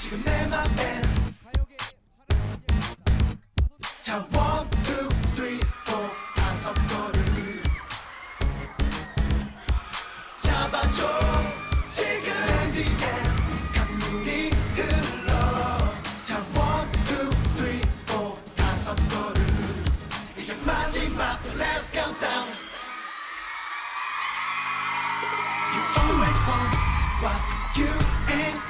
지금 내 맘엔 자 one two three four 다섯 걸음 잡아줘 지금 내 뒤엔 강물이 흘러 자 one two three four 다섯 걸음 이제 마지막 let's count down You always want what you ain't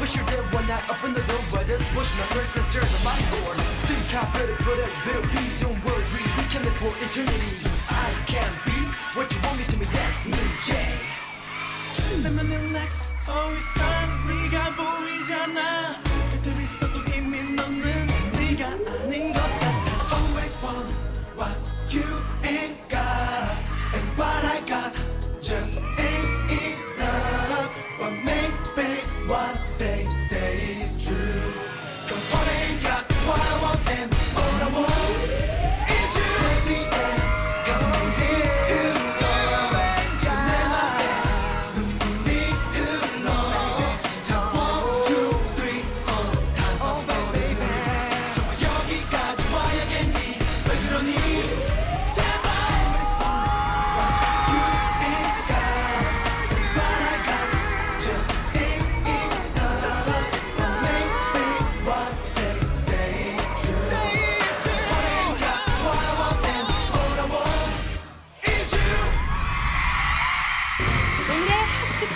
Wish you one night up in the door I just push my first sister the mind door. Think I better put it, will be, don't worry We can live for eternity. 关。